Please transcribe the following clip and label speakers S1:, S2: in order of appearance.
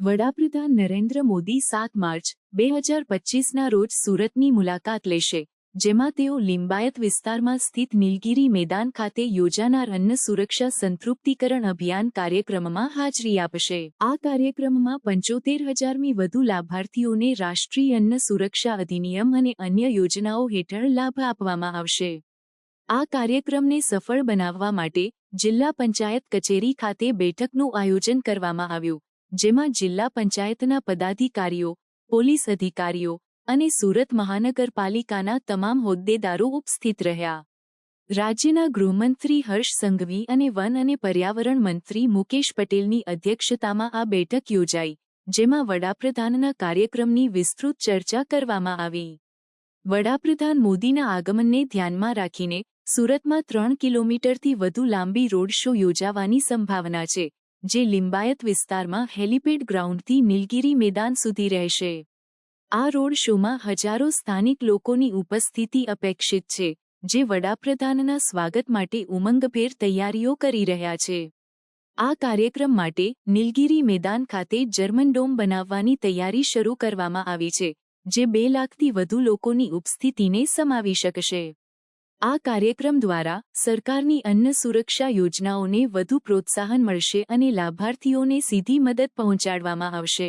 S1: વડાપ્રધાન નરેન્દ્ર મોદી સાત માર્ચ, બે હજાર પચીસના રોજ સુરતની મુલાકાત લેશે, જેમાં તેઓ લિંબાયત વિસ્તારમાં સ્થિત નીલગિરી મેદાન ખાતે યોજાનાર અન્ન સુરક્ષા સંતૃપ્તિકરણ અભિયાન કાર્યક્રમમાં હાજરી આપશે. આ કાર્યક્રમમાં પંચોતેર હજારમી વધુ લાભાર્થીઓને રાષ્ટ્રીય અન્ન સુરક્ષા અધિનિયમ અને અન્ય યોજનાઓ હેઠળ લાભ આપવામાં આવશે. આ કાર્યક્રમને સફળ બનાવવા માટે જિલ્લા પંચાયત કચેરી ખાતે બેઠકનું આયોજન કરવામાં આવ્યું. જેમાં જિલ્લા પંચાયતના પદાધિકારીઓ, પોલીસ અધિકારીઓ અને સુરત મહાનગરપાલિકાના તમામ હોદ્દેદારો ઉપસ્થિત રહ્યા. રાજ્યના ગૃહમંત્રી હર્ષ સંઘવી અને વન અને પર્યાવરણ મંત્રી મુકેશ પટેલની અધ્યક્ષતામાં આ બેઠક યોજાઈ, જેમાં વડાપ્રધાનના કાર્યક્રમની વિસ્તૃત ચર્ચા કરવામાં આવી. વડાપ્રધાન મોદીના આગમનને ધ્યાનમાં રાખીને સુરતમાં ત્રણ કિલોમીટરથી વધુ લાંબી રોડ શો યોજાવાની સંભાવના છે જે લિંબાયત વિસ્તારમાં હેલિપેડ ગ્રાઉન્ડથી નીલગીરી મેદાન સુધી રહેશે. આ રોડ શોમાં હજારો સ્થાનિક લોકોની ઉપસ્થિતિ અપેક્ષિત છે, જે વડાપ્રધાનના સ્વાગત માટે ઉમંગભેર તૈયારીઓ કરી રહ્યા છે. આ કાર્યક્રમ માટે નીલગીરી મેદાન ખાતે જર્મન ડોમ બનાવવાની તૈયારી શરૂ કરવામાં આવી છે, જે બે લાખથી વધુ લોકોની ઉપસ્થિતિને સમાવી શકશે. આ કાર્યક્રમ દ્વારા સરકારની અન્ન સુરક્ષા યોજનાઓને વધુ પ્રોત્સાહન મળશે અને લાભાર્થીઓને સીધી મદદ પહોંચાડવામાં આવશે.